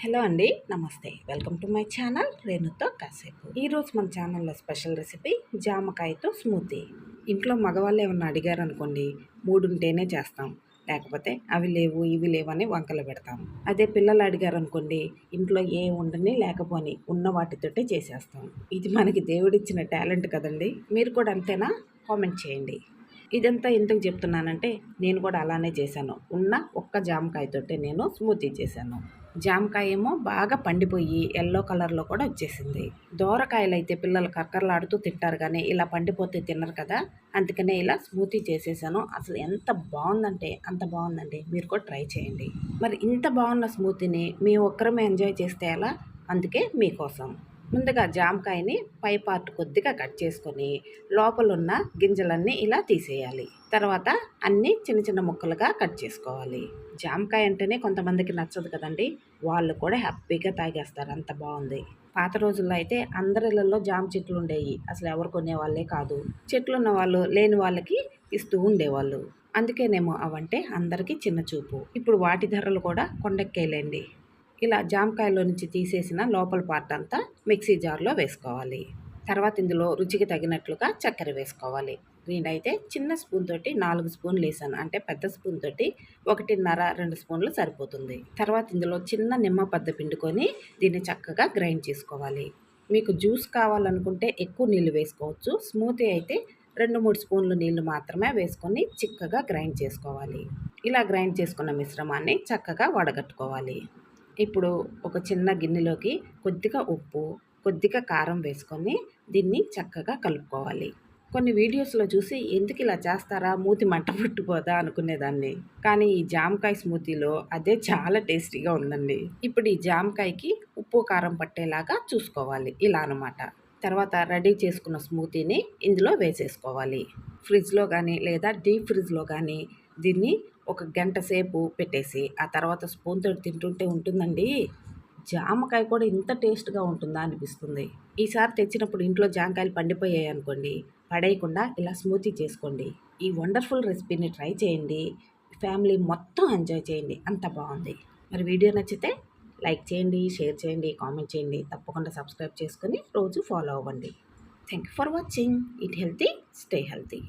Hello అండి నమస్తే. Welcome to my channel రేణుతో కాసేపు. ఈరోజు మన ఛానల్లో స్పెషల్ రెసిపీ జామకాయతో స్మూతీ. ఇంట్లో మగవాళ్ళు ఏమన్నా అడిగారు అనుకోండి మూడుంటేనే చేస్తాం. లేకపోతే అవి లేవు ఇవి లేవు అని వంకలు పెడతాం. అదే పిల్లలు అడిగారు అనుకోండి ఇంట్లో ఏ ఉండని లేకపోని ఉన్న వాటితోటే చేసేస్తాం. ఇది మనకి దేవుడిచ్చిన టాలెంట్ కదండి. మీరు కూడా అంతేనా? కామెంట్ చేయండి. ఇదంతా ఎందుకు చెప్తున్నానంటే నేను కూడా అలానే చేశాను. ఉన్న ఒక్క జామకాయతోటే నేను స్మూతీ చేశాను. జామకాయ ఏమో బాగా పండిపోయి ఎల్లో కలర్లో కూడా వచ్చేసింది. దోరకాయలు అయితే పిల్లలు కక్కర్లాడుతూ తింటారు కానీ ఇలా పండిపోతే తినరు కదా. అందుకనే ఇలా స్మూతీ చేసేసాను. అసలు ఎంత బాగుందంటే అంత బాగుందండి. మీరు కూడా ట్రై చేయండి. మరి ఇంత బాగున్న స్మూతీని మీ ఒక్కరమే ఎంజాయ్ చేస్తే ఎలా? అందుకే మీకోసం. ముందుగా జామకాయని పై పార్ట్ కొద్దిగా కట్ చేసుకొని లోపల ఉన్న గింజలన్నీ ఇలా తీసేయాలి. తర్వాత అన్నీ చిన్న చిన్న ముక్కలుగా కట్ చేసుకోవాలి. జామకాయ అంటేనే కొంతమందికి నచ్చదు కదండి. వాళ్ళు కూడా హ్యాపీగా తాగేస్తారు. అంత బాగుంది. పాత రోజుల్లో అయితే అందరిలలో జామ చెట్లు ఉండేవి. అసలు ఎవరు కొనేవాళ్ళే కాదు. చెట్లు ఉన్న వాళ్ళు లేని వాళ్ళకి ఇస్తూ ఉండేవాళ్ళు. అందుకేనేమో అవంటే అందరికీ చిన్న చూపు. ఇప్పుడు వాటి ధరలు కూడా కొండెక్కేలేండి. ఇలా జామకాయలో నుంచి తీసేసిన లోపల పార్ట్ అంతా మిక్సీ జార్లో వేసుకోవాలి. తర్వాత ఇందులో రుచికి తగినట్లుగా చక్కెర వేసుకోవాలి. నేనైతే చిన్న స్పూన్ తోటి నాలుగు స్పూన్లు వేసాను. అంటే పెద్ద స్పూన్ తోటి ఒకటిన్నర రెండు స్పూన్లు సరిపోతుంది. తర్వాత ఇందులో చిన్న నిమ్మ పద్ద పిండుకొని దీన్ని చక్కగా గ్రైండ్ చేసుకోవాలి. మీకు జ్యూస్ కావాలనుకుంటే ఎక్కువ నీళ్ళు వేసుకోవచ్చు. స్మూతీ అయితే రెండు మూడు స్పూన్లు నీళ్ళు మాత్రమే వేసుకొని చిక్కగా గ్రైండ్ చేసుకోవాలి. ఇలా గ్రైండ్ చేసుకున్న మిశ్రమాన్ని చక్కగా వడగట్టుకోవాలి. ఇప్పుడు ఒక చిన్న గిన్నెలోకి కొద్దిగా ఉప్పు కొద్దిగా కారం వేసుకొని దీన్ని చక్కగా కలుపుకోవాలి. కొన్ని వీడియోస్లో చూసి ఎందుకు ఇలా చేస్తారా? మూతి మంట పుట్టిపోదా అనుకునేదాన్ని. కానీ ఈ జామకాయ స్మూతీలో అదే చాలా టేస్టీగా ఉందండి. ఇప్పుడు ఈ జామకాయకి ఉప్పు కారం పట్టేలాగా చూసుకోవాలి. ఇలా అనమాట తర్వాత రెడీ చేసుకున్న స్మూతీని ఇందులో వేసేసుకోవాలి. ఫ్రిడ్జ్లో కానీ లేదా డీప్ ఫ్రిడ్జ్లో కానీ దీన్ని ఒక గంట సేపు పెట్టేసి ఆ తర్వాత స్పూన్తో తింటుంటే ఉంటుందండి. జామకాయ కూడా ఇంత టేస్ట్గా ఉంటుందా అనిపిస్తుంది. ఈసారి తెచ్చినప్పుడు ఇంట్లో జామకాయలు పండిపోయాయి అనుకోండి పడేయకుండా ఇలా స్మూతీ చేసుకోండి. ఈ వండర్ఫుల్ రెసిపీని ట్రై చేయండి. ఫ్యామిలీ మొత్తం ఎంజాయ్ చేయండి. అంత బాగుంది. మరి వీడియో నచ్చితే లైక్ చేయండి షేర్ చేయండి కామెంట్ చేయండి. తప్పకుండా సబ్స్క్రైబ్ చేసుకొని రోజు ఫాలో అవ్వండి. Thank you for watching. Eat healthy stay healthy.